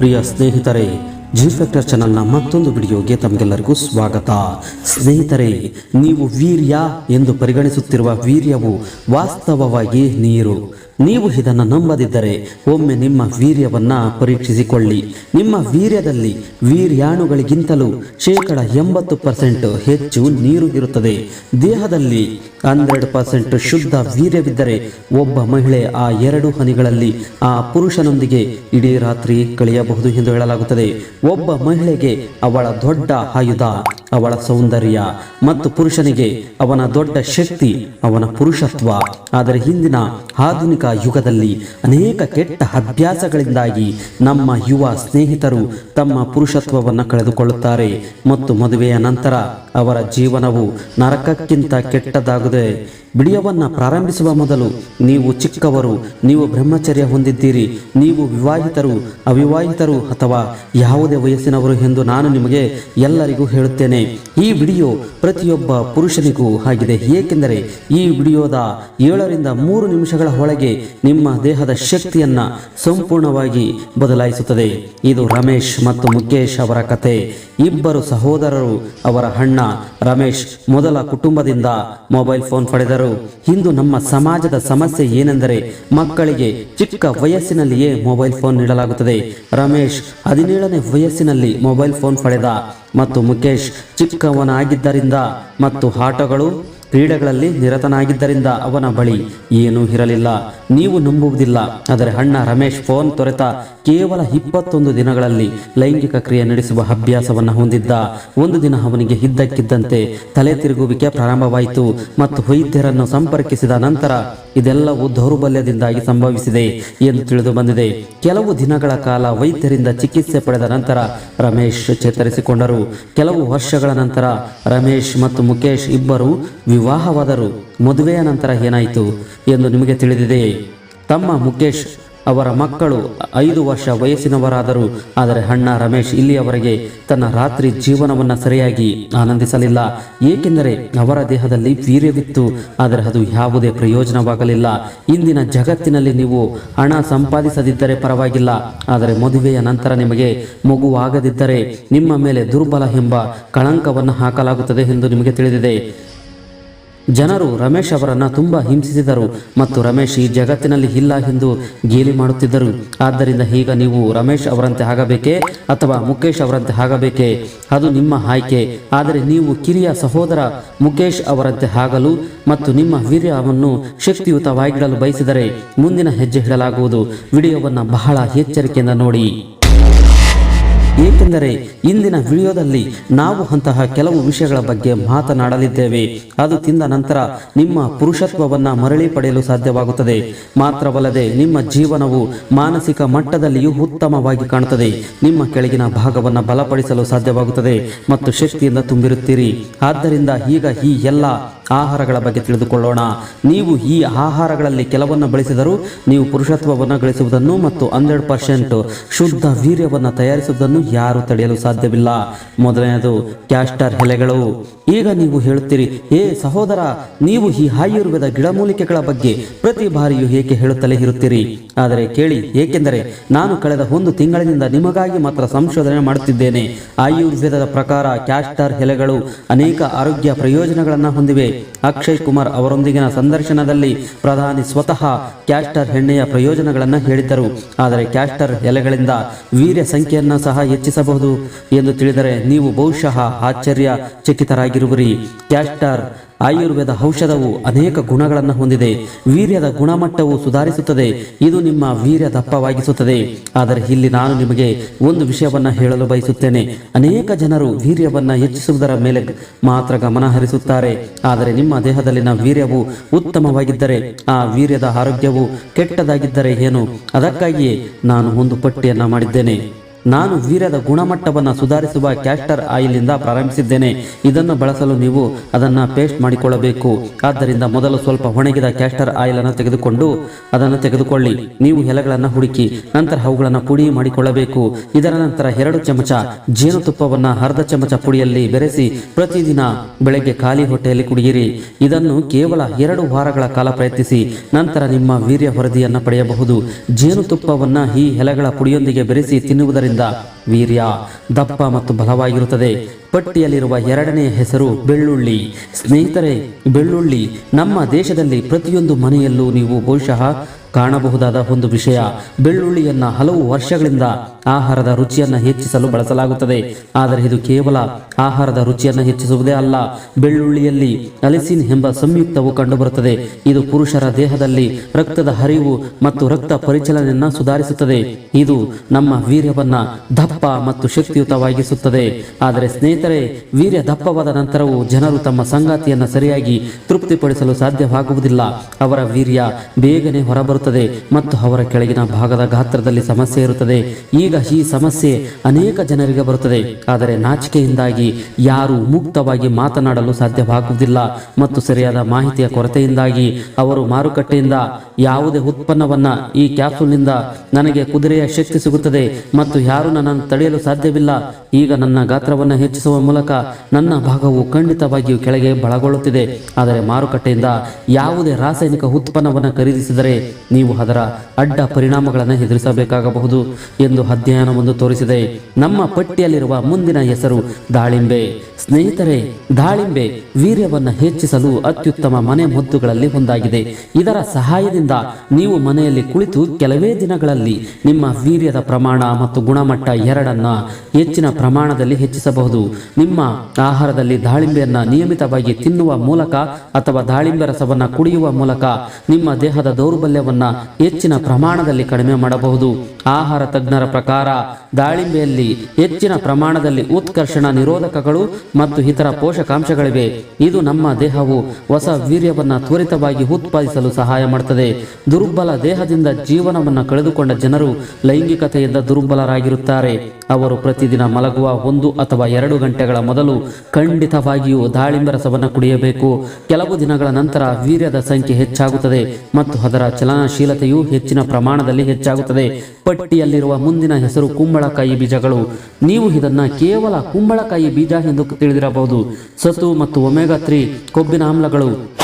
ಪ್ರಿಯ ಸ್ನೇಹಿತರೆ G factor ಚಾನಲ್ನ ಮತ್ತೊಂದು ವಿಡಿಯೋಗೆ ತಮಗೆಲ್ಲರಿಗೂ ಸ್ವಾಗತ. ಸ್ನೇಹಿತರೆ, ನೀವು ವೀರ್ಯ ಎಂದು ಪರಿಗಣಿಸುತ್ತಿರುವ ವೀರ್ಯವು ವಾಸ್ತವವಾಗಿ ನೀರು. ನೀವು ಇದನ್ನು ನಂಬದಿದ್ದರೆ ಒಮ್ಮೆ ನಿಮ್ಮ ವೀರ್ಯವನ್ನ ಪರೀಕ್ಷಿಸಿಕೊಳ್ಳಿ. ನಿಮ್ಮ ವೀರ್ಯದಲ್ಲಿ ವೀರ್ಯಾಣುಗಳಿಗಿಂತಲೂ ಶೇಕಡ ಎಂಬತ್ತು ಪರ್ಸೆಂಟ್ ಹೆಚ್ಚು ನೀರು ಇರುತ್ತದೆ. ದೇಹದಲ್ಲಿ ಹಂಡ್ರೆಡ್ ಪರ್ಸೆಂಟ್ ಶುದ್ಧ ವೀರ್ಯವಿದ್ದರೆ ಒಬ್ಬ ಮಹಿಳೆ ಆ ಎರಡು ಹನಿಗಳಲ್ಲಿ ಆ ಪುರುಷನೊಂದಿಗೆ ಇಡೀ ರಾತ್ರಿ ಕಳೆಯಬಹುದು ಎಂದು ಹೇಳಲಾಗುತ್ತದೆ. ಒಬ್ಬ ಮಹಿಳೆಗೆ ಅವಳ ದೊಡ್ಡ ಆಯುಧ, ಅವಳ ಸೌಂದರ್ಯ ಮತ್ತು ಪುರುಷನಿಗೆ ಅವನ ದೊಡ್ಡ ಶಕ್ತಿ, ಅವನ ಪುರುಷತ್ವ. ಆದರೆ ಹಿಂದಿನ ಆಧುನಿಕ ಯುಗದಲ್ಲಿ ಅನೇಕ ಕೆಟ್ಟ ಅಭ್ಯಾಸಗಳಿಂದಾಗಿ ನಮ್ಮ ಯುವ ಸ್ನೇಹಿತರು ತಮ್ಮ ಪುರುಷತ್ವವನ್ನು ಕಳೆದುಕೊಳ್ಳುತ್ತಾರೆ ಮತ್ತು ಮದುವೆಯ ನಂತರ ಅವರ ಜೀವನವು ನರಕಕ್ಕಿಂತ ಕೆಟ್ಟದಾಗಿದೆ. ವಿಡಿಯೋವನ್ನು ಪ್ರಾರಂಭಿಸುವ ಮೊದಲು ನೀವು ಚಿಕ್ಕವರು, ನೀವು ಬ್ರಹ್ಮಚರ್ಯ ಹೊಂದಿದ್ದೀರಿ, ನೀವು ವಿವಾಹಿತರು, ಅವಿವಾಹಿತರು ಅಥವಾ ಯಾವುದೇ ವಯಸ್ಸಿನವರು ಎಂದು ನಾನು ನಿಮಗೆ ಎಲ್ಲರಿಗೂ ಹೇಳುತ್ತೇನೆ. ಈ ವಿಡಿಯೋ ಪ್ರತಿಯೊಬ್ಬ ಪುರುಷನಿಗೂ ಆಗಿದೆ. ಏಕೆಂದರೆ ಈ ವಿಡಿಯೋದ ಏಳರಿಂದ ಮೂರು ನಿಮಿಷಗಳ ಒಳಗೆ ನಿಮ್ಮ ದೇಹದ ಶಕ್ತಿಯನ್ನ ಸಂಪೂರ್ಣವಾಗಿ ಬದಲಾಯಿಸುತ್ತದೆ. ಇದು ರಮೇಶ್ ಮತ್ತು ಮುಖೇಶ್ ಅವರ ಕತೆ. ಇಬ್ಬರು ಸಹೋದರರು ಅವರ ಅಣ್ಣ ರಮೇಶ್ ಮೊದಲ ಕುಟುಂಬದಿಂದ ಮೊಬೈಲ್ ಫೋನ್ ಪಡೆದರು. ಇಂದು ನಮ್ಮ ಸಮಾಜದ ಸಮಸ್ಯೆ ಏನೆಂದರೆ ಮಕ್ಕಳಿಗೆ ಚಿಕ್ಕ ವಯಸ್ಸಿನಲ್ಲಿಯೇ ಮೊಬೈಲ್ ಫೋನ್ ನೀಡಲಾಗುತ್ತದೆ. ರಮೇಶ್ ಹದಿನೇಳನೇ ವಯಸ್ಸಿನಲ್ಲಿ ಮೊಬೈಲ್ ಫೋನ್ ಪಡೆದ ಮತ್ತು ಮುಖೇಶ್ ಚಿಕ್ಕವನಾಗಿದ್ದರಿಂದ ಮತ್ತು ಆಟಗಳು ಕ್ರೀಡೆಗಳಲ್ಲಿ ನಿರತನಾಗಿದ್ದರಿಂದ ಅವನ ಬಳಿ ಏನೂ ಇರಲಿಲ್ಲ. ನೀವು ನಂಬುವುದಿಲ್ಲ. ಆದರೆ ಅಣ್ಣ ರಮೇಶ್ ಫೋನ್ ತೊರೆತ ಕೇವಲ ಇಪ್ಪತ್ತೊಂದು ದಿನಗಳಲ್ಲಿ ಲೈಂಗಿಕ ಕ್ರಿಯೆ ನಡೆಸುವ ಅಭ್ಯಾಸವನ್ನು ಹೊಂದಿದ್ದ ಒಂದು ದಿನ ಅವನಿಗೆ ಇದ್ದಕ್ಕಿದ್ದಂತೆ ತಲೆ ತಿರುಗುವಿಕೆ ಪ್ರಾರಂಭವಾಯಿತು ಮತ್ತು ವೈದ್ಯರನ್ನು ಸಂಪರ್ಕಿಸಿದ ನಂತರ ಇದೆಲ್ಲವೂ ದೌರ್ಬಲ್ಯದಿಂದಾಗಿ ಸಂಭವಿಸಿದೆ ಎಂದು ತಿಳಿದು ಬಂದಿದೆ. ಕೆಲವು ದಿನಗಳ ಕಾಲ ವೈದ್ಯರಿಂದ ಚಿಕಿತ್ಸೆ ಪಡೆದ ನಂತರ ರಮೇಶ್ ಚೇತರಿಸಿಕೊಂಡರು. ಕೆಲವು ವರ್ಷಗಳ ನಂತರ ರಮೇಶ್ ಮತ್ತು ಮುಖೇಶ್ ಇಬ್ಬರು ವಿವಾಹವಾದರು. ಮದುವೆಯ ನಂತರ ಏನಾಯಿತು ಎಂದು ನಿಮಗೆ ತಿಳಿದಿದೆ ತಮ್ಮ ಮುಖೇಶ್ ಅವರ ಮಕ್ಕಳು ಐದು ವರ್ಷ ವಯಸ್ಸಿನವರಾದರು. ಆದರೆ ಅಣ್ಣ ರಮೇಶ್ ಇಲ್ಲಿಯವರೆಗೆ ತನ್ನ ರಾತ್ರಿ ಜೀವನವನ್ನು ಸರಿಯಾಗಿ ಆನಂದಿಸಲಿಲ್ಲ. ಏಕೆಂದರೆ ಅವರ ದೇಹದಲ್ಲಿ ವೀರ್ಯವಿತ್ತು. ಆದರೆ ಅದು ಯಾವುದೇ ಪ್ರಯೋಜನವಾಗಲಿಲ್ಲ. ಇಂದಿನ ಜಗತ್ತಿನಲ್ಲಿ ನೀವು ಹಣ ಸಂಪಾದಿಸದಿದ್ದರೆ ಪರವಾಗಿಲ್ಲ. ಆದರೆ ಮದುವೆಯ ನಂತರ ನಿಮಗೆ ಮಗುವಾಗದಿದ್ದರೆ ನಿಮ್ಮ ಮೇಲೆ ದುರ್ಬಲ ಎಂಬ ಕಳಂಕವನ್ನು ಹಾಕಲಾಗುತ್ತದೆ ಎಂದು ನಿಮಗೆ ತಿಳಿದಿದೆ. ಜನರು ರಮೇಶ್ ಅವರನ್ನು ತುಂಬ ಹಿಂಸಿಸಿದರು ಮತ್ತು ರಮೇಶ್ ಈ ಜಗತ್ತಿನಲ್ಲಿ ಇಲ್ಲ ಎಂದು ಗೇಲಿ ಮಾಡುತ್ತಿದ್ದರು. ಆದ್ದರಿಂದ ಈಗ ನೀವು ರಮೇಶ್ ಅವರಂತೆ ಆಗಬೇಕೇ ಅಥವಾ ಮುಖೇಶ್ ಅವರಂತೆ ಆಗಬೇಕೇ? ಅದು ನಿಮ್ಮ ಆಯ್ಕೆ. ಆದರೆ ನೀವು ಕಿರಿಯ ಸಹೋದರ ಮುಖೇಶ್ ಅವರಂತೆ ಆಗಲು ಮತ್ತು ನಿಮ್ಮ ವೀರ್ಯವನ್ನು ಶಕ್ತಿಯುತವಾಗಿಡಲು ಬಯಸಿದರೆ ಮುಂದಿನ ಹೆಜ್ಜೆ ಇಡಲಾಗುವುದು. ವಿಡಿಯೋವನ್ನು ಬಹಳ ಎಚ್ಚರಿಕೆಯಿಂದ ನೋಡಿ. ಏಕೆಂದರೆ ಇಂದಿನ ವಿಡಿಯೋದಲ್ಲಿ ನಾವು ಅಂತಹ ಕೆಲವು ವಿಷಯಗಳ ಬಗ್ಗೆ ಮಾತನಾಡಲಿದ್ದೇವೆ. ಅದು ತಿಂದ ನಂತರ ನಿಮ್ಮ ಪುರುಷತ್ವವನ್ನ ಮರಳಿ ಪಡೆಯಲು ಸಾಧ್ಯವಾಗುತ್ತದೆ. ಮಾತ್ರವಲ್ಲದೆ ನಿಮ್ಮ ಜೀವನವು ಮಾನಸಿಕ ಮಟ್ಟದಲ್ಲಿಯೂ ಉತ್ತಮವಾಗಿ ಕಾಣುತ್ತದೆ. ನಿಮ್ಮ ಕೆಳಗಿನ ಭಾಗವನ್ನು ಬಲಪಡಿಸಲು ಸಾಧ್ಯವಾಗುತ್ತದೆ ಮತ್ತು ಶಕ್ತಿಯಿಂದ ತುಂಬಿರುತ್ತೀರಿ. ಆದ್ದರಿಂದ ಈಗ ಈ ಎಲ್ಲ ಆಹಾರಗಳ ಬಗ್ಗೆ ತಿಳಿದುಕೊಳ್ಳೋಣ. ನೀವು ಈ ಆಹಾರಗಳಲ್ಲಿ ಕೆಲವನ್ನು ಬಳಸಿದರೂ ನೀವು ಪುರುಷತ್ವವನ್ನು ಗಳಿಸುವುದನ್ನು ಮತ್ತು ಹಂಡ್ರೆಡ್ ಪರ್ಸೆಂಟ್ ಶುದ್ಧ ವೀರ್ಯವನ್ನು ತಯಾರಿಸುವುದನ್ನು ಯಾರು ತಡೆಯಲು ಸಾಧ್ಯವಿಲ್ಲ. ಮೊದಲನೆಯದು, ಕ್ಯಾಸ್ಟರ್ ಎಲೆಗಳು. ಈಗ ನೀವು ಹೇಳುತ್ತೀರಿ ಏ ಸಹೋದರ, ನೀವು ಈ ಆಯುರ್ವೇದ ಗಿಡಮೂಲಿಕೆಗಳ ಬಗ್ಗೆ ಪ್ರತಿ ಬಾರಿಯೂ ಏಕೆ ಹೇಳುತ್ತಲೇ ಇರುತ್ತೀರಿ? ಆದರೆ ಕೇಳಿ, ಏಕೆಂದರೆ ನಾನು ಕಳೆದ ಒಂದು ತಿಂಗಳಿನಿಂದ ನಿಮಗಾಗಿ ಮಾತ್ರ ಸಂಶೋಧನೆ ಮಾಡುತ್ತಿದ್ದೇನೆ. ಆಯುರ್ವೇದದ ಪ್ರಕಾರ ಕ್ಯಾಸ್ಟರ್ ಎಲೆಗಳು ಅನೇಕ ಆರೋಗ್ಯ ಪ್ರಯೋಜನಗಳನ್ನು ಹೊಂದಿವೆ. ಅಕ್ಷಯ್ ಕುಮಾರ್ ಅವರೊಂದಿಗಿನ ಸಂದರ್ಶನದಲ್ಲಿ ಪ್ರಧಾನಿ ಸ್ವತಃ ಕ್ಯಾಸ್ಟರ್ ಎಣ್ಣೆಯ ಪ್ರಯೋಜನಗಳನ್ನು ಹೇಳಿದ್ದರು. ಆದರೆ ಕ್ಯಾಸ್ಟರ್ ಎಲೆಗಳಿಂದ ವೀರ್ಯ ಸಂಖ್ಯೆಯನ್ನು ಸಹ ಹೆಚ್ಚಿಸಬಹುದು ಎಂದು ತಿಳಿದರೆ ನೀವು ಬಹುಶಃ ಆಶ್ಚರ್ಯ ಚಕಿತರಾಗಿರುವಿರಿ ಕ್ಯಾಸ್ಟರ್ ಆಯುರ್ವೇದ ಔಷಧವು ಅನೇಕ ಗುಣಗಳನ್ನು ಹೊಂದಿದೆ. ವೀರ್ಯದ ಗುಣಮಟ್ಟವು ಸುಧಾರಿಸುತ್ತದೆ. ಇದು ನಿಮ್ಮ ವೀರ್ಯ ದಪ್ಪವಾಗಿಸುತ್ತದೆ. ಆದರೆ ಇಲ್ಲಿ ನಾನು ನಿಮಗೆ ಒಂದು ವಿಷಯವನ್ನು ಹೇಳಲು ಬಯಸುತ್ತೇನೆ. ಅನೇಕ ಜನರು ವೀರ್ಯವನ್ನು ಹೆಚ್ಚಿಸುವುದರ ಮೇಲೆ ಮಾತ್ರ ಗಮನ ಹರಿಸುತ್ತಾರೆ. ಆದರೆ ನಿಮ್ಮ ದೇಹದಲ್ಲಿನ ವೀರ್ಯವು ಉತ್ತಮವಾಗಿದ್ದರೆ, ಆ ವೀರ್ಯದ ಆರೋಗ್ಯವು ಕೆಟ್ಟದಾಗಿದ್ದರೆ ಏನು? ಅದಕ್ಕಾಗಿಯೇ ನಾನು ಒಂದು ಪಟ್ಟಿಯನ್ನು ಮಾಡಿದ್ದೇನೆ. ನಾನು ವೀರ್ಯದ ಗುಣಮಟ್ಟವನ್ನು ಸುಧಾರಿಸುವ ಕ್ಯಾಸ್ಟರ್ ಆಯಿಲ್ನಿಂದ ಪ್ರಾರಂಭಿಸಿದ್ದೇನೆ. ಇದನ್ನು ಬಳಸಲು ನೀವು ಅದನ್ನು ಪೇಸ್ಟ್ ಮಾಡಿಕೊಳ್ಳಬೇಕು. ಆದ್ದರಿಂದ ಮೊದಲು ಸ್ವಲ್ಪ ಒಣಗಿದ ಕ್ಯಾಸ್ಟರ್ ಆಯಿಲ್ ಅನ್ನು ತೆಗೆದುಕೊಂಡು ಅದನ್ನು ತೆಗೆದುಕೊಳ್ಳಿ. ನೀವು ಎಲೆಗಳನ್ನು ಹುಡುಕಿ, ನಂತರ ಅವುಗಳನ್ನು ಪುಡಿ ಮಾಡಿಕೊಳ್ಳಬೇಕು. ಇದರ ನಂತರ ಎರಡು ಚಮಚ ಜೇನುತುಪ್ಪವನ್ನು ಅರ್ಧ ಚಮಚ ಪುಡಿಯಲ್ಲಿ ಬೆರೆಸಿ ಪ್ರತಿದಿನ ಬೆಳಗ್ಗೆ ಖಾಲಿ ಹೊಟ್ಟೆಯಲ್ಲಿ ಕುಡಿಯಿರಿ. ಇದನ್ನು ಕೇವಲ ಎರಡು ವಾರಗಳ ಕಾಲ ಪ್ರಯತ್ನಿಸಿ, ನಂತರ ನಿಮ್ಮ ವೀರ್ಯ ವರದಿಯನ್ನು ಪಡೆಯಬಹುದು. ಜೇನುತುಪ್ಪವನ್ನು ಈ ಎಲೆಗಳ ಪುಡಿಯೊಂದಿಗೆ ಬೆರೆಸಿ ತಿನ್ನುವುದರಿಂದ 真的。ವೀರ್ಯ, ದಪ್ಪ ಮತ್ತು ಬಲವಾಗಿರುತ್ತದೆ. ಪಟ್ಟಿಯಲ್ಲಿರುವ ಎರಡನೆಯ ಹೆಸರು ಬೆಳ್ಳುಳ್ಳಿ. ಸ್ನೇಹಿತರೆ, ಬೆಳ್ಳುಳ್ಳಿ, ನಮ್ಮ ದೇಶದಲ್ಲಿ ಪ್ರತಿಯೊಂದು ಮನೆಯಲ್ಲೂ ನೀವು ಬಹುಶಃ ಕಾಣಬಹುದಾದ ಒಂದು ವಿಷಯ. ಬೆಳ್ಳುಳ್ಳಿಯನ್ನ ಹಲವು ವರ್ಷಗಳಿಂದ ಆಹಾರದ ರುಚಿಯನ್ನ ಹೆಚ್ಚಿಸಲು ಬಳಸಲಾಗುತ್ತದೆ. ಆದರೆ ಇದು ಕೇವಲ ಆಹಾರದ ರುಚಿಯನ್ನು ಹೆಚ್ಚಿಸುವುದೇ ಅಲ್ಲ. ಬೆಳ್ಳುಳ್ಳಿಯಲ್ಲಿ ಅಲಿಸಿನ್ ಎಂಬ ಸಂಯುಕ್ತವು ಕಂಡುಬರುತ್ತದೆ. ಇದು ಪುರುಷರ ದೇಹದಲ್ಲಿ ರಕ್ತದ ಹರಿವು ಮತ್ತು ರಕ್ತ ಪರಿಚಲನೆಯನ್ನ ಸುಧಾರಿಸುತ್ತದೆ. ಇದು ನಮ್ಮ ವೀರ್ಯವನ್ನ ದಪ್ಪ ಮತ್ತು ಶಕ್ತಿಯುತವಾಗಿಸುತ್ತದೆ. ಆದರೆ ಸ್ನೇಹಿತರೆ, ವೀರ್ಯ ದಪ್ಪವಾದ ನಂತರವೂ ಜನರು ತಮ್ಮ ಸಂಗಾತಿಯನ್ನ ಸರಿಯಾಗಿ ತೃಪ್ತಿಪಡಿಸಲು ಸಾಧ್ಯವಾಗುವುದಿಲ್ಲ. ಅವರ ವೀರ್ಯ ಬೇಗನೆ ಹೊರಬರುತ್ತದೆ ಮತ್ತು ಅವರ ಕೆಳಗಿನ ಭಾಗದ ಗಾತ್ರದಲ್ಲಿ ಸಮಸ್ಯೆ ಇರುತ್ತದೆ. ಈಗ ಈ ಸಮಸ್ಯೆ ಅನೇಕ ಜನರಿಗೆ ಬರುತ್ತದೆ. ಆದರೆ ನಾಚಿಕೆಯಿಂದಾಗಿ ಯಾರು ಮುಕ್ತವಾಗಿ ಮಾತನಾಡಲು ಸಾಧ್ಯವಾಗುವುದಿಲ್ಲ ಮತ್ತು ಸರಿಯಾದ ಮಾಹಿತಿಯ ಕೊರತೆಯಿಂದಾಗಿ ಅವರು ಮಾರುಕಟ್ಟೆಯಿಂದ ಯಾವುದೇ ಉತ್ಪನ್ನವನ್ನ ಈ ಕ್ಯಾಪ್ಸೂಲ್ನಿಂದ ನನಗೆ ಕುದುರೆಯ ಶಕ್ತಿ ಸಿಗುತ್ತದೆ ಮತ್ತು ಯಾರು ನನ್ನನ್ನು ತಡೆಯಲು ಸಾಧ್ಯವಿಲ್ಲ. ಈಗ ನನ್ನ ಗಾತ್ರವನ್ನು ಹೆಚ್ಚಿಸುವ ಮೂಲಕ ನನ್ನ ಭಾಗವು ಖಂಡಿತವಾಗಿಯೂ ಕೆಳಗೆ ಬಳಗೊಳ್ಳುತ್ತಿದೆ ಆದರೆ ಮಾರುಕಟ್ಟೆಯಿಂದ ಯಾವುದೇ ರಾಸಾಯನಿಕ ಉತ್ಪನ್ನವನ್ನು ಖರೀದಿಸಿದರೆ ನೀವು ಅದರ ಅಡ್ಡ ಪರಿಣಾಮಗಳನ್ನು ಎದುರಿಸಬೇಕಾಗಬಹುದು ಎಂದು ಅಧ್ಯಯನವೊಂದು ತೋರಿಸಿದೆ. ನಮ್ಮ ಪಟ್ಟಿಯಲ್ಲಿರುವ ಮುಂದಿನ ಹೆಸರು ದಾಳಿಂಬೆ. ಸ್ನೇಹಿತರೆ, ದಾಳಿಂಬೆ ವೀರ್ಯವನ್ನು ಹೆಚ್ಚಿಸಲು ಅತ್ಯುತ್ತಮ ಮನೆ ಮದ್ದುಗಳಲ್ಲಿ ಒಂದಾಗಿದೆ. ಇದರ ಸಹಾಯದಿಂದ ನೀವು ಮನೆಯಲ್ಲಿ ಕುಳಿತು ಕೆಲವೇ ದಿನಗಳಲ್ಲಿ ನಿಮ್ಮ ವೀರ್ಯದ ಪ್ರಮಾಣ ಮತ್ತು ಗುಣಮಟ್ಟ ಎರಡನ್ನ ಹೆಚ್ಚಿನ ಪ್ರಮಾಣದಲ್ಲಿ ಹೆಚ್ಚಿಸಬಹುದು. ನಿಮ್ಮ ಆಹಾರದಲ್ಲಿ ದಾಳಿಂಬೆಯನ್ನ ನಿಯಮಿತವಾಗಿ ತಿನ್ನುವ ಮೂಲಕ ಅಥವಾ ದಾಳಿಂಬೆ ರಸವನ್ನ ಕುಡಿಯುವ ಮೂಲಕ ನಿಮ್ಮ ದೇಹದ ದೌರ್ಬಲ್ಯವನ್ನ ಹೆಚ್ಚಿನ ಪ್ರಮಾಣದಲ್ಲಿ ಕಡಿಮೆ ಮಾಡಬಹುದು. ಆಹಾರ ತಜ್ಞರ ಪ್ರಕಾರ, ದಾಳಿಂಬೆಯಲ್ಲಿ ಹೆಚ್ಚಿನ ಪ್ರಮಾಣದಲ್ಲಿ ಉತ್ಕರ್ಷಣ ನಿರೋಧಕಗಳು ಮತ್ತು ಇತರ ಪೋಷಕಾಂಶಗಳಿವೆ. ಇದು ನಮ್ಮ ದೇಹವು ಹೊಸ ವೀರ್ಯವನ್ನು ತ್ವರಿತವಾಗಿ ಉತ್ಪಾದಿಸಲು ಸಹಾಯ ಮಾಡುತ್ತದೆ ದುರ್ಬಲ ದೇಹದಿಂದ ಜೀವನವನ್ನು ಕಳೆದುಕೊಂಡ ಜನರು ಲೈಂಗಿಕತೆಯಿಂದ ದುರ್ಬಲರಾಗಿರುತ್ತಾರೆ. ಅವರು ಪ್ರತಿದಿನ ಮಲಗುವ ಒಂದು ಅಥವಾ ಎರಡು ಗಂಟೆಗಳ ಮೊದಲು ಖಂಡಿತವಾಗಿಯೂ ದಾಳಿಂಬೆ ರಸವನ್ನು ಕುಡಿಯಬೇಕು. ಕೆಲವು ದಿನಗಳ ನಂತರ ವೀರ್ಯದ ಸಂಖ್ಯೆ ಹೆಚ್ಚಾಗುತ್ತದೆ ಮತ್ತು ಅದರ ಚಲನಶೀಲತೆಯು ಹೆಚ್ಚಿನ ಪ್ರಮಾಣದಲ್ಲಿ ಹೆಚ್ಚಾಗುತ್ತದೆ. ಪಟ್ಟಿಯಲ್ಲಿರುವ ಮುಂದಿನ ಹೆಸರು ಕುಂಬಳಕಾಯಿ ಬೀಜಗಳು. ನೀವು ಇದನ್ನ ಕೇವಲ ಕುಂಬಳಕಾಯಿ ಬೀಜ ಎಂದು ತಿಳಿದಿರಬಹುದು. ಸತು ಮತ್ತು ಒಮೆಗಾ ತ್ರೀ ಕೊಬ್ಬಿನ ಆಮ್ಲಗಳು.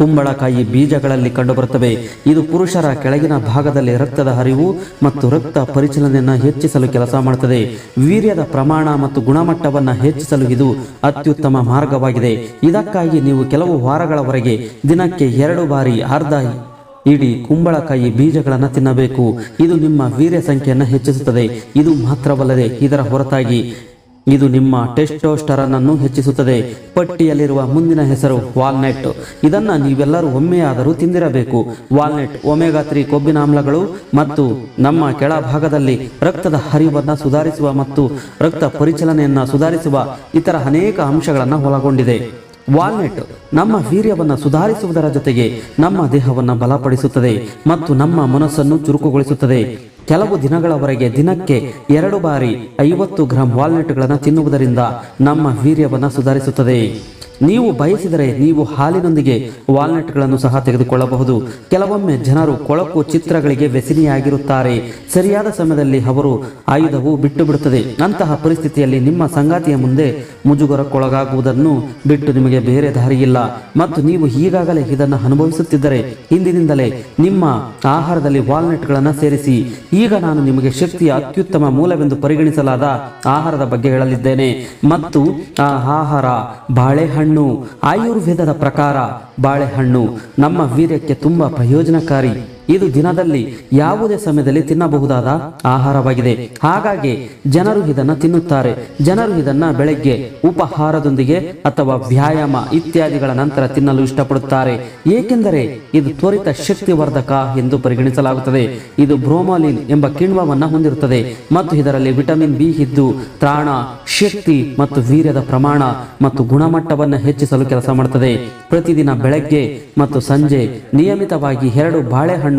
ಕುಂಬಳಕಾಯಿ ಬೀಜಗಳಲ್ಲಿ ಕಂಡುಬರುತ್ತವೆ. ಇದು ಪುರುಷರ ಕೆಳಗಿನ ಭಾಗದಲ್ಲಿ ರಕ್ತದ ಹರಿವು ಮತ್ತು ರಕ್ತ ಪರಿಚಲನೆಯನ್ನು ಹೆಚ್ಚಿಸಲು ಕೆಲಸ ಮಾಡುತ್ತದೆ. ವೀರ್ಯದ ಪ್ರಮಾಣ ಮತ್ತು ಗುಣಮಟ್ಟವನ್ನು ಹೆಚ್ಚಿಸಲು ಇದು ಅತ್ಯುತ್ತಮ ಮಾರ್ಗವಾಗಿದೆ. ಇದಕ್ಕಾಗಿ ನೀವು ಕೆಲವು ವಾರಗಳವರೆಗೆ ದಿನಕ್ಕೆ ಎರಡು ಬಾರಿ ಅರ್ಧ ಇಡೀ ಕುಂಬಳಕಾಯಿ ಬೀಜಗಳನ್ನು ತಿನ್ನಬೇಕು. ಇದು ನಿಮ್ಮ ವೀರ್ಯ ಸಂಖ್ಯೆಯನ್ನು ಹೆಚ್ಚಿಸುತ್ತದೆ. ಇದು ಮಾತ್ರವಲ್ಲದೆ ಇದರ ಹೊರತಾಗಿ ಇದು ನಿಮ್ಮ ಟೆಸ್ಟೋಸ್ಟರನ್ ಅನ್ನು ಹೆಚ್ಚಿಸುತ್ತದೆ. ಪಟ್ಟಿಯಲ್ಲಿರುವ ಮುಂದಿನ ಹೆಸರು ವಾಲ್ನೆಟ್. ಇದನ್ನ ನೀವೆಲ್ಲರೂ ಒಮ್ಮೆಯಾದರೂ ತಿಂದಿರಬೇಕು. ವಾಲ್ನೆಟ್, ಒಮೆಗಾ ತ್ರೀ ಕೊಬ್ಬಿನ ಆಮ್ಲಗಳು ಮತ್ತು ನಮ್ಮ ಕೆಳಭಾಗದಲ್ಲಿ ರಕ್ತದ ಹರಿವನ್ನು ಸುಧಾರಿಸುವ ಮತ್ತು ರಕ್ತ ಪರಿಚಲನೆಯನ್ನು ಸುಧಾರಿಸುವ ಇತರ ಅನೇಕ ಅಂಶಗಳನ್ನು ಒಳಗೊಂಡಿದೆ. ವಾಲ್ನೆಟ್ ನಮ್ಮ ವೀರ್ಯವನ್ನು ಸುಧಾರಿಸುವುದರ ಜೊತೆಗೆ ನಮ್ಮ ದೇಹವನ್ನು ಬಲಪಡಿಸುತ್ತದೆ ಮತ್ತು ನಮ್ಮ ಮನಸ್ಸನ್ನು ಚುರುಕುಗೊಳಿಸುತ್ತದೆ. ಕೆಲವು ದಿನಗಳವರೆಗೆ ದಿನಕ್ಕೆ ಎರಡು ಬಾರಿ ಐವತ್ತು ಗ್ರಾಂ ವಾಲ್ನೆಟ್ಗಳನ್ನು ತಿನ್ನುವುದರಿಂದ ನಮ್ಮ ವೀರ್ಯವನ್ನು ಸುಧಾರಿಸುತ್ತದೆ. ನೀವು ಬಯಸಿದರೆ ನೀವು ಹಾಲಿನೊಂದಿಗೆ ವಾಲ್ನಟ್ಗಳನ್ನು ಸಹ ತೆಗೆದುಕೊಳ್ಳಬಹುದು. ಕೆಲವೊಮ್ಮೆ ಜನರು ಕೊಳಕು ಚಿತ್ರಗಳಿಗೆ ವ್ಯಸನಿಯಾಗಿರುತ್ತಾರೆ. ಸರಿಯಾದ ಸಮಯದಲ್ಲಿ ಅವರು ಆಯುಧವು ಬಿಟ್ಟು ಬಿಡುತ್ತದೆ ಅಂತಹ ಪರಿಸ್ಥಿತಿಯಲ್ಲಿ ನಿಮ್ಮ ಸಂಗಾತಿಯ ಮುಂದೆ ಮುಜುಗರಕ್ಕೊಳಗಾಗುವುದನ್ನು ಬಿಟ್ಟು ನಿಮಗೆ ಬೇರೆ ದಾರಿಯಿಲ್ಲ. ಮತ್ತು ನೀವು ಈಗಾಗಲೇ ಇದನ್ನು ಅನುಭವಿಸುತ್ತಿದ್ದರೆ ಹಿಂದಿನಿಂದಲೇ ನಿಮ್ಮ ಆಹಾರದಲ್ಲಿ ವಾಲ್ನಟ್ಗಳನ್ನು ಸೇರಿಸಿ. ಈಗ ನಾನು ನಿಮಗೆ ಶಕ್ತಿಯ ಅತ್ಯುತ್ತಮ ಮೂಲವೆಂದು ಪರಿಗಣಿಸಲಾದ ಆಹಾರದ ಬಗ್ಗೆ ಹೇಳಲಿದ್ದೇನೆ. ಮತ್ತು ಆ ಆಹಾರ ಬಾಳೆಹಣ್ಣು, ಆಯುರ್ವೇದದ ಪ್ರಕಾರ ಬಾಳೆಹಣ್ಣು ನಮ್ಮ ವೀರ್ಯಕ್ಕೆ ತುಂಬಾ ಪ್ರಯೋಜನಕಾರಿ. ಇದು ದಿನದಲ್ಲಿ ಯಾವುದೇ ಸಮಯದಲ್ಲಿ ತಿನ್ನಬಹುದಾದ ಆಹಾರವಾಗಿದೆ. ಹಾಗಾಗಿ ಜನರು ಇದನ್ನು ತಿನ್ನುತ್ತಾರೆ. ಜನರು ಇದನ್ನು ಬೆಳಗ್ಗೆ ಉಪಹಾರದೊಂದಿಗೆ ಅಥವಾ ವ್ಯಾಯಾಮ ಇತ್ಯಾದಿಗಳ ನಂತರ ತಿನ್ನಲು ಇಷ್ಟಪಡುತ್ತಾರೆ. ಏಕೆಂದರೆ ಇದು ತ್ವರಿತ ಶಕ್ತಿವರ್ಧಕ ಎಂದು ಪರಿಗಣಿಸಲಾಗುತ್ತದೆ. ಇದು ಬ್ರೋಮಾಲಿನ್ ಎಂಬ ಕಿಣ್ವವನ್ನು ಹೊಂದಿರುತ್ತದೆ ಮತ್ತು ಇದರಲ್ಲಿ ವಿಟಮಿನ್ ಬಿ ಇದ್ದು, ತ್ರಾಣ, ಶಕ್ತಿ ಮತ್ತು ವೀರ್ಯದ ಪ್ರಮಾಣ ಮತ್ತು ಗುಣಮಟ್ಟವನ್ನು ಹೆಚ್ಚಿಸಲು ಕೆಲಸ ಮಾಡುತ್ತದೆ. ಪ್ರತಿದಿನ ಬೆಳಗ್ಗೆ ಮತ್ತು ಸಂಜೆ ನಿಯಮಿತವಾಗಿ ಎರಡು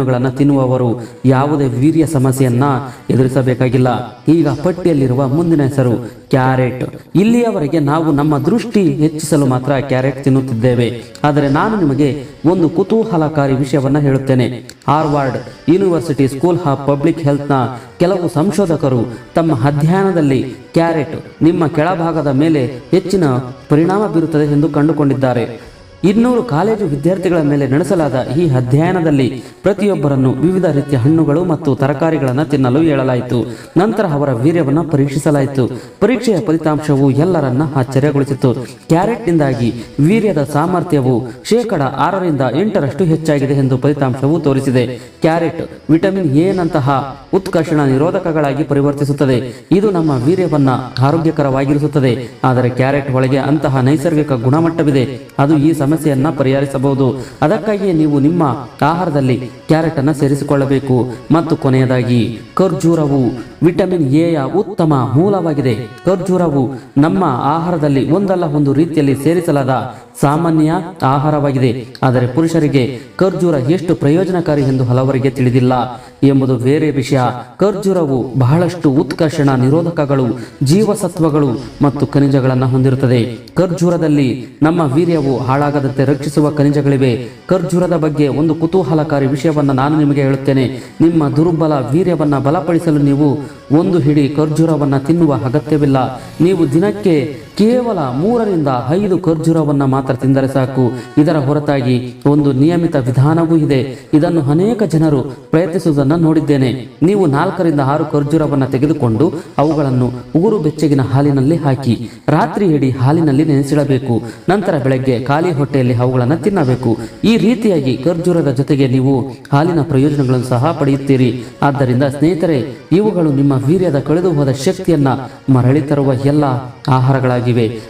ಬಾಳೆಹಣ್ಣುಗಳನ್ನು ತಿನ್ನುವವರು ಯಾವುದೇ ವೀರ್ಯ ಸಮಸ್ಯೆಯನ್ನ ಎದುರಿಸಬೇಕಾಗಿಲ್ಲ. ಈಗ ಪಟ್ಟಿಯಲ್ಲಿರುವ ಮುಂದಿನ ಹೆಸರು ಕ್ಯಾರೆಟ್. ಇಲ್ಲಿಯವರೆಗೆ ನಾವು ನಮ್ಮ ದೃಷ್ಟಿ ಹೆಚ್ಚಿಸಲು ಮಾತ್ರ ಕ್ಯಾರೆಟ್ ತಿನ್ನುತ್ತಿದ್ದೇವೆ. ಆದರೆ ನಾನು ನಿಮಗೆ ಒಂದು ಕುತೂಹಲಕಾರಿ ವಿಷಯವನ್ನ ಹೇಳುತ್ತೇನೆ. Harvard university school of public ಹೆಲ್ತ್ನ ಕೆಲವು ಸಂಶೋಧಕರು ತಮ್ಮ ಅಧ್ಯಯನದಲ್ಲಿ ಕ್ಯಾರೆಟ್ ನಿಮ್ಮ ಕೆಳಭಾಗದ ಮೇಲೆ ಹೆಚ್ಚಿನ ಪರಿಣಾಮ ಬೀರುತ್ತದೆ ಎಂದು ಕಂಡುಕೊಂಡಿದ್ದಾರೆ. ಇನ್ನೂರು ಕಾಲೇಜು ವಿದ್ಯಾರ್ಥಿಗಳ ಮೇಲೆ ನಡೆಸಲಾದ ಈ ಅಧ್ಯಯನದಲ್ಲಿ ಪ್ರತಿಯೊಬ್ಬರನ್ನು ವಿವಿಧ ರೀತಿಯ ಹಣ್ಣುಗಳು ಮತ್ತು ತರಕಾರಿಗಳನ್ನು ತಿನ್ನಲು ಹೇಳಲಾಯಿತು. ನಂತರ ಅವರ ವೀರ್ಯವನ್ನು ಪರೀಕ್ಷಿಸಲಾಯಿತು. ಪರೀಕ್ಷೆಯ ಫಲಿತಾಂಶವು ಎಲ್ಲರನ್ನ ಆಶ್ಚರ್ಯಗೊಳಿಸಿತು. ಕ್ಯಾರೆಟ್ನಿಂದಾಗಿ ವೀರ್ಯದ ಸಾಮರ್ಥ್ಯವು ಶೇಕಡ ಆರರಿಂದ ಎಂಟರಷ್ಟು ಹೆಚ್ಚಾಗಿದೆ ಎಂದು ಫಲಿತಾಂಶವು ತೋರಿಸಿದೆ. ಕ್ಯಾರೆಟ್ ವಿಟಮಿನ್ ಎ ನಂತಹ ಉತ್ಕರ್ಷಣ ನಿರೋಧಕಗಳಾಗಿ ಪರಿವರ್ತಿಸುತ್ತದೆ. ಇದು ನಮ್ಮ ವೀರ್ಯವನ್ನ ಆರೋಗ್ಯಕರವಾಗಿರಿಸುತ್ತದೆ. ಆದರೆ ಕ್ಯಾರೆಟ್ ಒಳಗೆ ಅಂತಹ ನೈಸರ್ಗಿಕ ಗುಣಮಟ್ಟವಿದೆ. ಅದು ಈ ಸಮಸ್ಯೆಯನ್ನ ಪರಿಹರಿಸಬಹುದು. ಅದಕ್ಕಾಗಿಯೇ ನೀವು ನಿಮ್ಮ ಆಹಾರದಲ್ಲಿ ಕ್ಯಾರೆಟ್ ಅನ್ನು ಸೇರಿಸಿಕೊಳ್ಳಬೇಕು. ಮತ್ತು ಕೊನೆಯದಾಗಿ ಖರ್ಜೂರವು ವಿಟಮಿನ್ ಎ ಯ ಉತ್ತಮ ಮೂಲವಾಗಿದೆ. ಖರ್ಜೂರವು ನಮ್ಮ ಆಹಾರದಲ್ಲಿ ಒಂದಲ್ಲ ಒಂದು ರೀತಿಯಲ್ಲಿ ಸೇರಿಸಲಾದ ಸಾಮಾನ್ಯ ಆಹಾರವಾಗಿದೆ. ಆದರೆ ಪುರುಷರಿಗೆ ಖರ್ಜೂರ ಎಷ್ಟು ಪ್ರಯೋಜನಕಾರಿ ಎಂದು ಹಲವರಿಗೆ ತಿಳಿದಿಲ್ಲ. ಎಂಬುದು ಬೇರೆ ವಿಷಯ. ಖರ್ಜೂರವು ಬಹಳಷ್ಟು ಉತ್ಕರ್ಷಣ ನಿರೋಧಕಗಳು, ಜೀವಸತ್ವಗಳು ಮತ್ತು ಖನಿಜಗಳನ್ನು ಹೊಂದಿರುತ್ತದೆ. ಖರ್ಜೂರದಲ್ಲಿ ನಮ್ಮ ವೀರ್ಯವು ಹಾಳಾಗದಂತೆ ರಕ್ಷಿಸುವ ಖನಿಜಗಳಿವೆ. ಖರ್ಜೂರದ ಬಗ್ಗೆ ಒಂದು ಕುತೂಹಲಕಾರಿ ವಿಷಯವನ್ನು ನಾನು ನಿಮಗೆ ಹೇಳುತ್ತೇನೆ. ನಿಮ್ಮ ದುರ್ಬಲ ವೀರ್ಯವನ್ನು ಬಲಪಡಿಸಲು ನೀವು ಒಂದು ಹಿಡಿ ಖರ್ಜೂರವನ್ನು ತಿನ್ನುವ ಅಗತ್ಯವಿಲ್ಲ. ನೀವು ದಿನಕ್ಕೆ ಕೇವಲ ಮೂರರಿಂದ ಐದು ಖರ್ಜೂರವನ್ನ ಮಾತ್ರ ತಿಂದರೆ ಸಾಕು. ಇದರ ಹೊರತಾಗಿ ಒಂದು ನಿಯಮಿತ ವಿಧಾನವೂ ಇದೆ. ಇದನ್ನು ಅನೇಕ ಜನರು ಪ್ರಯತ್ನಿಸುವುದನ್ನು ನೋಡಿದ್ದೇನೆ. ನೀವು ನಾಲ್ಕರಿಂದ ಆರು ಖರ್ಜೂರವನ್ನ ತೆಗೆದುಕೊಂಡು ಅವುಗಳನ್ನು ಊರು ಬೆಚ್ಚಗಿನ ಹಾಲಿನಲ್ಲಿ ಹಾಕಿ, ರಾತ್ರಿ ಇಡೀ ಹಾಲಿನಲ್ಲಿ ನೆನೆಸಿಡಬೇಕು. ನಂತರ ಬೆಳಗ್ಗೆ ಖಾಲಿ ಹೊಟ್ಟೆಯಲ್ಲಿ ಅವುಗಳನ್ನು ತಿನ್ನಬೇಕು. ಈ ರೀತಿಯಾಗಿ ಖರ್ಜೂರದ ಜೊತೆಗೆ ನೀವು ಹಾಲಿನ ಪ್ರಯೋಜನಗಳನ್ನು ಸಹ ಪಡೆಯುತ್ತೀರಿ. ಆದ್ದರಿಂದ ಸ್ನೇಹಿತರೆ, ಇವುಗಳು ನಿಮ್ಮ ವೀರ್ಯದ ಕಳೆದು ಹೋದ ಶಕ್ತಿಯನ್ನ ಮರಳಿ ತರುವ ಎಲ್ಲ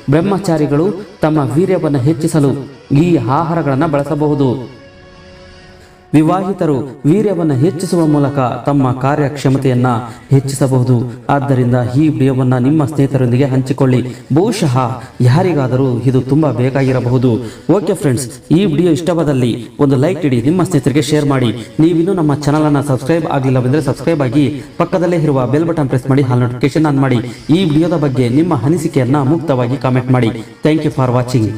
ಬ್ರಹ್ಮಚಾರಿಗಳು ತಮ್ಮ ವೀರ್ಯವನ್ನು ಹೆಚ್ಚಿಸಲು ಈ ಆಹಾರಗಳನ್ನು ಬಳಸಬಹುದು. ವಿವಾಹಿತರು ವೀರ್ಯವನ್ನು ಹೆಚ್ಚಿಸುವ ಮೂಲಕ ತಮ್ಮ ಕಾರ್ಯಕ್ಷಮತೆಯನ್ನ ಹೆಚ್ಚಿಸಬಹುದು. ಆದ್ದರಿಂದ ಈ ವಿಡಿಯೋವನ್ನು ನಿಮ್ಮ ಸ್ನೇಹಿತರೊಂದಿಗೆ ಹಂಚಿಕೊಳ್ಳಿ. ಬಹುಶಃ ಯಾರಿಗಾದರೂ ಇದು ತುಂಬಾ ಬೇಕಾಗಿರಬಹುದು ಓಕೆ ಫ್ರೆಂಡ್ಸ್, ಈ ವಿಡಿಯೋ ಇಷ್ಟವಾದಲ್ಲಿ ಒಂದು ಲೈಕ್ ಇಡಿ, ನಿಮ್ಮ ಸ್ನೇಹಿತರಿಗೆ ಶೇರ್ ಮಾಡಿ. ನೀವಿನ್ನೂ ನಮ್ಮ ಚಾನಲ್ ಅನ್ನು ಸಬ್ಸ್ಕ್ರೈಬ್ ಆಗಲಿಲ್ಲವೆಂದರೆ ಸಬ್ಸ್ಕ್ರೈಬ್ ಆಗಿ ಪಕ್ಕದಲ್ಲೇ ಇರುವ ಬೆಲ್ ಬಟನ್ ಪ್ರೆಸ್ ಮಾಡಿ, ಹಾಲ್ ನೋಟಿಫಿಕೇಶನ್ ಆನ್ ಮಾಡಿ. ಈ ವಿಡಿಯೋದ ಬಗ್ಗೆ ನಿಮ್ಮ ಅನಿಸಿಕೆಯನ್ನ ಮುಕ್ತವಾಗಿ ಕಾಮೆಂಟ್ ಮಾಡಿ. Thank you for watching.